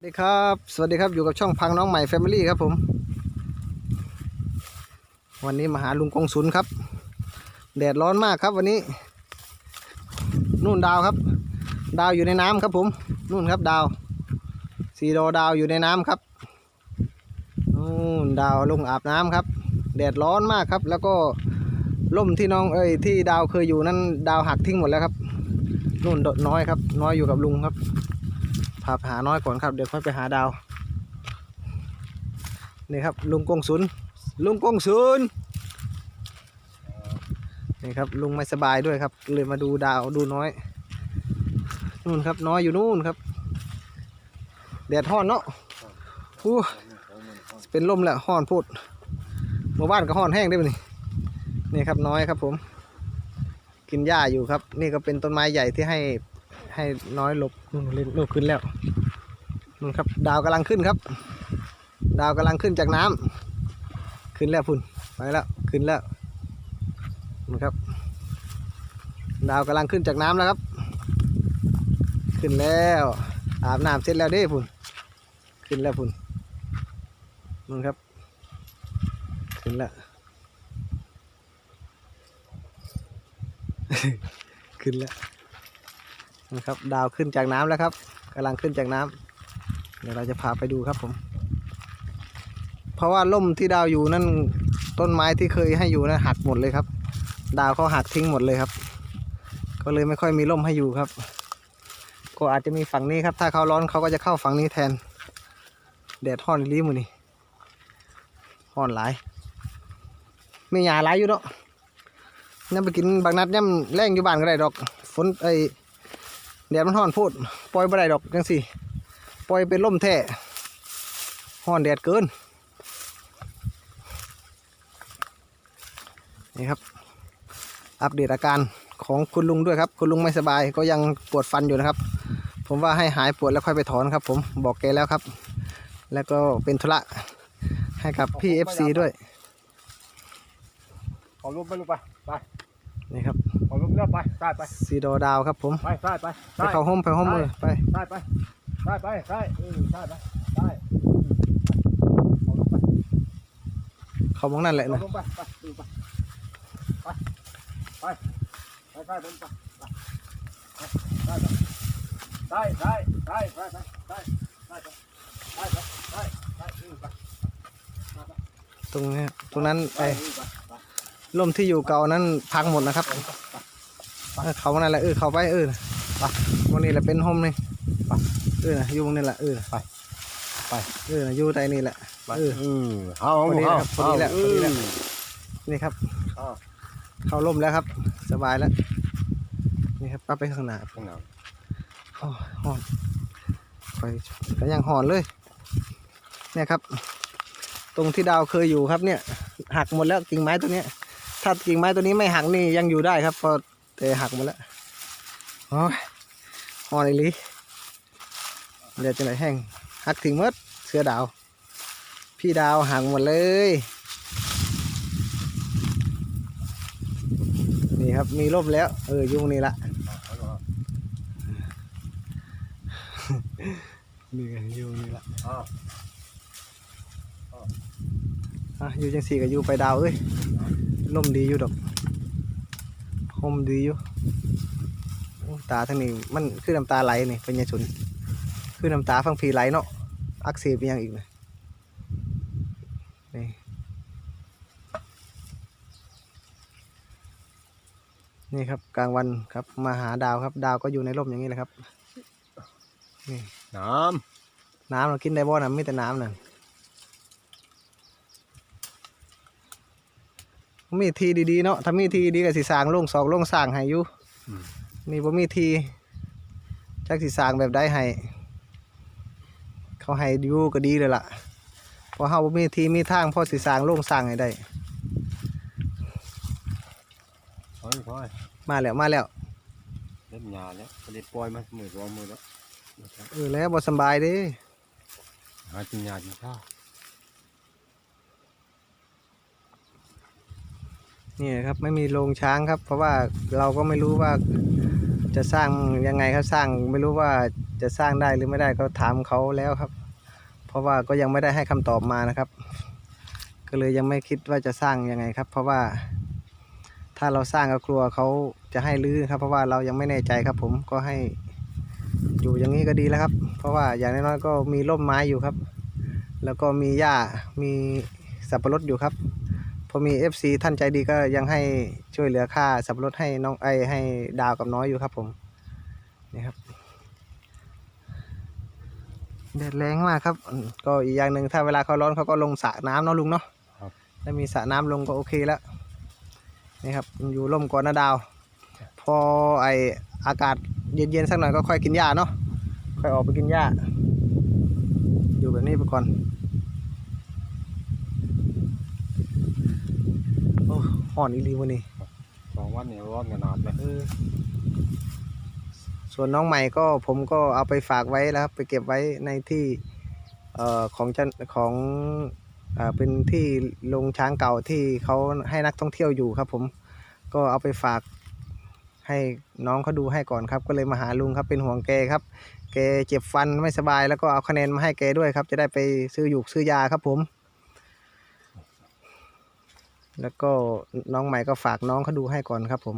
สวัสดีครับ สวัสดีครับ อยู่กับช่องพังน้องใหม่แฟมิลี่ครับผม วันนี้มาหาลุงกงสุนครับ แดดร้อนมากครับวันนี้ นู่นดาวครับ ดาวอยู่ในน้ำครับผม นู่นครับดาวสีโดดาวอยู่ในน้ำครับ นู่นดาวลงอาบน้ำครับ แดดร้อนมากครับ แล้วก็ล่มที่น้องเอ้ยที่ดาวเคยอยู่นั้นดาวหักทิ้งหมดแล้วครับ นู่นโดดน้อยครับ น้อยอยู่กับลุงครับาไปหาน้อยก่อนครับ เดี๋ยวค่อยไปหาดาว นี่ครับลุงกงสุนลุงกงสุนนี่ครับลุงไม่สบายด้วยครับ เลยมาดูดาวดูน้อย นู่นครับน้อยอยู่นู่นครับ แดดห้อนเนาะอู้เป็นลมแล้วห้อนพูดหมู่บ้านก็ห้อนแห้งได้ปะนี่นี่ครับน้อยครับผม กินหญ้าอยู่ครับ นี่ก็เป็นต้นไม้ใหญ่ที่ให้ ให้น้อยหลบนู่นเล่นโลกขึ้นแล้วนู่นครับ ดาวกำลังขึ้นครับ ดาวกำลังขึ้นจากน้ำขึ้นแล้วพุ่นไปแล้วขึ้นแล้วนู่นครับ ดาวกำลังขึ้นจากน้ำแล้วครับ ขึ้นแล้วอาบน้ำเสร็จแล้วเด้พุ่นขึ้นแล้วพุ่นนู่นครับ ขึ้นแล้วขึ้นแล้ว นะครับดาวขึ้นจากน้ำแล้วครับกำลังขึ้นจากน้ำเดี๋ยวเราจะพาไปดูครับผม เพราะว่าล่มที่ดาวอยู่นั่นต้นไม้ที่เคยให้อยู่นั้นหักหมดเลยครับ ดาวเขาหักทิ้งหมดเลยครับ ก็เลยไม่ค่อยมีล่มให้อยู่ครับ ก็อาจจะมีฝั่งนี้ครับ ถ้าเขาร้อนเขาก็จะเข้าฝั่งนี้แทนแดดห้อนอีมือนี่ห้อนหลายไม่หยาหลายอยู่เนาะย่ำไปกินบางนัดย่ำแรงอยู่บ้านก็ได้ดอกฝนไอ แดดมันฮ้อนพูดปล่อยบ่ได้ดอกจังสิปล่อยเป็นล่มแท้ฮ้อนแดดเกิน นี่ครับ อัปเดตอาการของคุณลุงด้วยครับ คุณลุงไม่สบายก็ยังปวดฟันอยู่นะครับ ผมว่าให้หายปวดแล้วค่อยไปถอนครับ ผมบอกแกแล้วครับ แล้วก็เป็นธุระให้กับพี่ FC ด้วย ขอรูปไปลูกไป ไป นี่ครับ ขอรูปเลือกไปได้ไปซีโดดาวครับผม ไปได้ไปไปเข้าห้องไปห้องมือไปได้ไปได้ไปได้เออได้ไปได้ขอรูปไปเขามองนั่นแหละขอนะรูปไปไปดูไปไปไปไปไปไปไปได้ได้ได้ได้ได้ได้ได้ได้ได้ได้ได้ได้ไปตรงนี้ตรงนั้นไอ้ไปไป ร่มที่อยู่เก่านั้นพังหมดนะครับ เออเขานั่นแหละเออเขาไปเออไปวันนี้แหละเป็นโฮมนี่ไปเออนะอยู่ตรงนี้แหละเออไปไปเออนะอยู่ใต้นี่แหละเออเออเอาพอดีเอาครับพอดีแล้วพอดีแล้วนี่ครับเอาเข้าร่มแล้วครับ สบายแล้วนี่ครับป้าไปข้างหน้าข้างหน้าโอ้ยหอนไปก็ยังหอนเลย เนี่ยครับ ตรงที่ดาวเคยอยู่ครับเนี่ย หักหมดแล้วกิ่งไม้ตัวเนี้ยถ้ากิ่งไม้ตัวนี้ไม่หักนี่ยังอยู่ได้ครับเพอ แต่หักหมดแล้วโอ้ยหอนอีลีเดี๋ยวจะไหนแห้งหักทิ้งมดเสือดาว พี่ดาวหักหมดเลย นี่ครับมีร่มแล้ว เออยุ่งนี่ละนี่ไงอยุ่งนี่ละอาอะอยู่จังสี่กับอยู่ไปดาวเอ้ยร่มดีอยู่ดอก ห่มดีอยู่โอ้ตาทั้งนี้มันคือน้ำตาไหลนี่เป็นยังชุนคือน้ำตาฟังผีไหลเนาะอักเสบเป็นหยังอีกนะนี่นี่ครับกลางวันครับมาหาดาวครับ ดาวก็อยู่ในร่มอย่างนี้แหละครับน้น้ำเรากินได้บ่นะมีแต่น้ำน่ะ มีทีดีๆเนาะถ้ามีทีดีก็สิสร้างโรงสองโรงสร้างให้อยู่นี่บ่มีทีจักสิสร้างแบบใดให้เขาให้อยู่ก็ดีเลยล่ะเพราะเฮาบ่มีทีมีทางพอสิสร้างโรงสร้างให้ได้ำถอยถอยมาแล้วมาแล้วเล่นยาแล้วก็เลยปล่อยมามือสองมือแล้วเออแล้วบ่สำบายเด้หากินยากินข้าว นี่ครับไม่มีโรงช้างครับ เพราะว่าเราก็ไม่รู้ว่าจะสร้างยังไงครับสร้างไม่รู้ว่าจะสร้างได้หรือไม่ได้ก็ถามเขาแล้วครับ เพราะว่าก็ยังไม่ได้ให้คำตอบมานะครับ ก็เลยยังไม่คิดว่าจะสร้างยังไงครับ เพราะว่า ถ้าเราสร้างก็กลัวเขาจะให้รื้อครับ เพราะว่าเรายังไม่แน่ใจครับ ผมก็ให้อยู่อย่างนี้ก็ดีแล้วครับ เพราะว่าอย่างน้อยๆก็มีร่มไม้อยู่ครับ แล้วก็มีหญ้ามีสับปะรดอยู่ครับ พอมี FC ท่านใจดีก็ยังให้ช่วยเหลือค่าสับปะรดให้น้องไอให้ดาวกับน้อยอยู่ครับผมนี่ครับแดดแรงมากครับอืมก็อีกอย่างหนึ่งถ้าเวลาเขาร้อนเขาก็ลงสระน้ำเนาะลุงเนาะครับถ้ามีสระน้ำลงก็โอเคแล้วนี่ครับอยู่ร่มก่อนนะดาว พอไออากาศเย็นๆสักหน่อยก็ค่อยกินหญ้าเนาะค่อยออกไปกินหญ้าอยู่แบบนี้ไปก่อน โอ้ห่อนอีหลีวันนี้สองวันนี้ร้อนขนาดเลยเออส่วนน้องใหม่ก็ผมก็เอาไปฝากไว้แล้วครับไปเก็บไว้ในที่เอ่อของจันของอ่าเป็นที่ลงช้างเก่าที่เขาให้นักท่องเที่ยวอยู่ครับผมก็เอาไปฝากให้น้องเขาดูให้ก่อนครับ ก็เลยมาหาลุงครับเป็นห่วงแกครับ แกเจ็บฟันไม่สบายแล้วก็เอาคะแนนมาให้แกด้วยครับ จะได้ไปซื้อหยูกซื้อยาครับผม แล้วก็น้องใหม่ก็ฝากน้องเขาดูให้ก่อนครับผม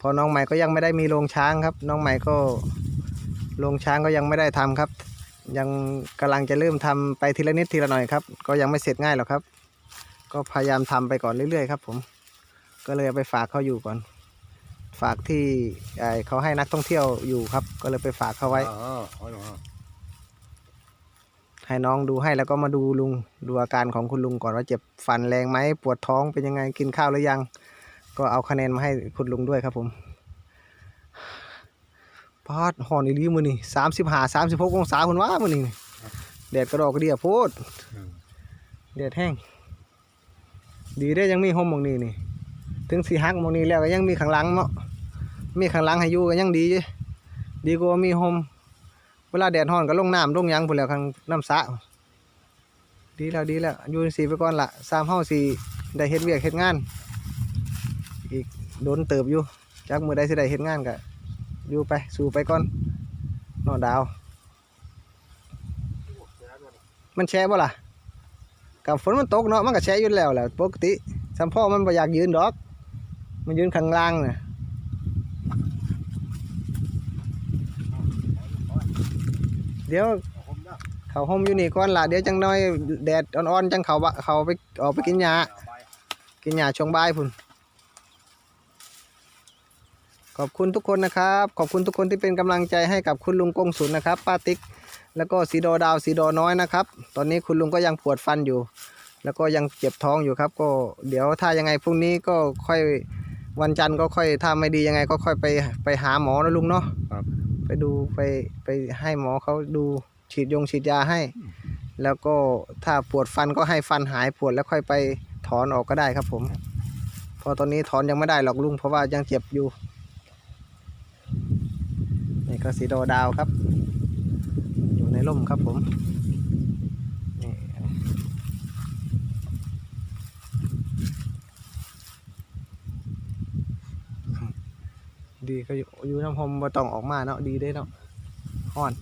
พอน้องใหม่ก็ยังไม่ได้มีโรงช้างครับ น้องใหม่ก็โรงช้างก็ยังไม่ได้ทำครับ ยังกำลังจะเริ่มทำไปทีละนิดทีละหน่อยครับ ก็ยังไม่เสร็จง่ายหรอกครับ ก็พยายามทำไปก่อนเรื่อยๆครับ ผม ก็เลยเอาไปฝากเขาอยู่ก่อน ฝากที่เขาให้นักท่องเที่ยวอยู่ครับ ก็เลยไปฝากเขาไว้ อ่าเอาอยู่ฮะ ให้น้องดูให้แล้วก็มาดูลุงดูอาการของคุณลุงก่อนว่าเจ็บฟันแรงไหมปวดท้องเป็นยังไงกินข้าวหรือยัง ก็เอาคะแนนมาให้คุณลุงด้วยครับผมพอดหอนอีหลีมือนี่สามสิบห้าสามสิบหกองศาคุณว่ามือนี่แดดกระดอกกระเดียโพดแดดแห้ง ดีได้ยังมีห่มมองนี้นี่ถึงสีฮักมองนี้แล้วก็ยังมีข้างหลังเนาะมีข้างหลังให้อยู่ก็ยังดีดีกว่ามีห่ม เวลาแดดร้อนก็ลงน้ำลงหยังพุ่นแล้วข้างน้ำสระดีแล้วดีแล้วอยู่สีไปก่อนละสามเฮาสีได้เฮ็ดเวียกเฮ็ดงาน อีกโดนเติบอยู่จากมือได้สิได้เฮ็ดงานก็อยู่ไปสู่ไปก่อนนอดาว มันแช่บ่ล่ะกับฝนมันตกเนาะมันก็แช่อยู่แล้วแหละปกติสัมพ่อมันบ่อยากยืนดอก มันยืนข้างล่างน่ะ เดี๋ยวเขาห่มอยู่นี่ก่อนละเดี๋ยวจังน้อยแดดอ่อนๆจังเขาบะเขาไปออกไปกินหญ้ากินหญ้าช่วงบ่ายพุ่นขอบคุณทุกคนนะครับ ขอบคุณทุกคนที่เป็นกำลังใจให้กับคุณลุงกงสุนนะครับป้าติ๊กแล้วก็สีดอดาวสีดอน้อยนะครับ ตอนนี้คุณลุงก็ยังปวดฟันอยู่ แล้วก็ยังเจ็บท้องอยู่ครับ ก็เดี๋ยวถ้ายังไงพรุ่งนี้ก็ค่อยวันจันทร์ก็ค่อยถ้าไม่ดียังไงก็ค่อยไปไปหาหมอนะลุงเนาะครับ ดูไปไปให้หมอเขาดูฉีดยงฉีดยาให้ แล้วก็ถ้าปวดฟันก็ให้ฟันหายปวดแล้วค่อยไปถอนออกก็ได้ครับผมเพราะตอนนี้ถอนยังไม่ได้หรอกลุงเพราะว่ายังเจ็บอยู่นี่ก็สีโดดาวครับ อยู่ในร่มครับผม ดีก็อยู่อยู่น้ำพรมบ่ต้องออกมาเนาะดีได้เนาะฮอน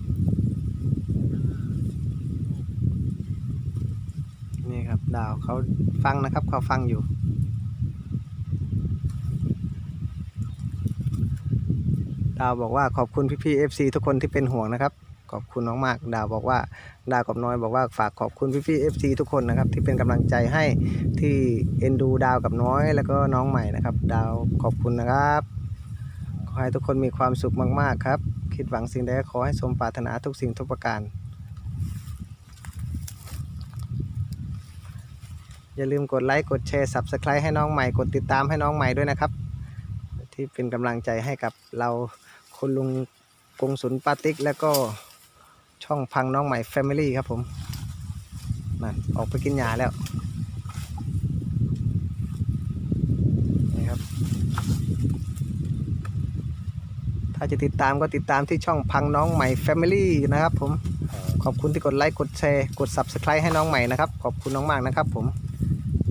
นี่ครับดาวเขาฟังนะครับเขาฟังอยู่ดาวบอกว่าขอบคุณพี่ๆ FC ทุกคนที่เป็นห่วงนะครับ ขอบคุณน้องมากดาวบอกว่าดาวกับน้อยบอกว่าฝากขอบคุณพี่ๆ FC ทุกคนนะครับ ที่เป็นกำลังใจให้ที่เอ็นดูดาวกับน้อย แล้วก็น้องใหม่นะครับ ดาวขอบคุณนะครับ ขอให้ทุกคนมีความสุขมาก ๆ ครับ คิดหวังสิ่งใดก็ขอให้สมปรารถนาทุกสิ่งทุกประการ อย่าลืมกดไลค์ กดแชร์ Subscribe ให้น้องใหม่ กดติดตามให้น้องใหม่ด้วยนะครับ ที่เป็นกำลังใจให้กับเราคุณลุงกงสุนปาติก แล้วก็ช่องพังน้องใหม่ Family ครับผมนั่นออกไปกินหญ้าแล้วนี่ครับ ถ้าจะติดตามก็ติดตามที่ช่องพังน้องใหม่ Family นะครับผมขอบคุณที่กดไลค์กดแชร์กด Subscribe ให้น้องใหม่นะครับขอบคุณน้องมากนะครับผม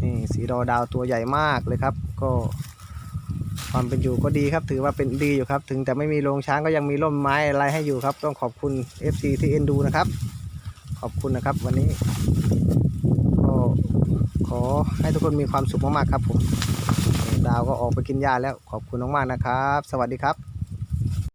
นี่สีดอดาวตัวใหญ่มากเลยครับ ก็ความเป็นอยู่ก็ดีครับ ถือว่าเป็นดีอยู่ครับ ถึงจะไม่มีโรงช้างก็ยังมีร่มไม้อะไรให้อยู่ครับ ต้องขอบคุณ FC ที่เอ็นดูนะครับ ขอบคุณนะครับ วันนี้ ก็ขอให้ทุกคนมีความสุขมากๆครับ ผมดาวก็ออกไปกินหญ้าแล้วขอบคุณมากๆนะครับ สวัสดีครับ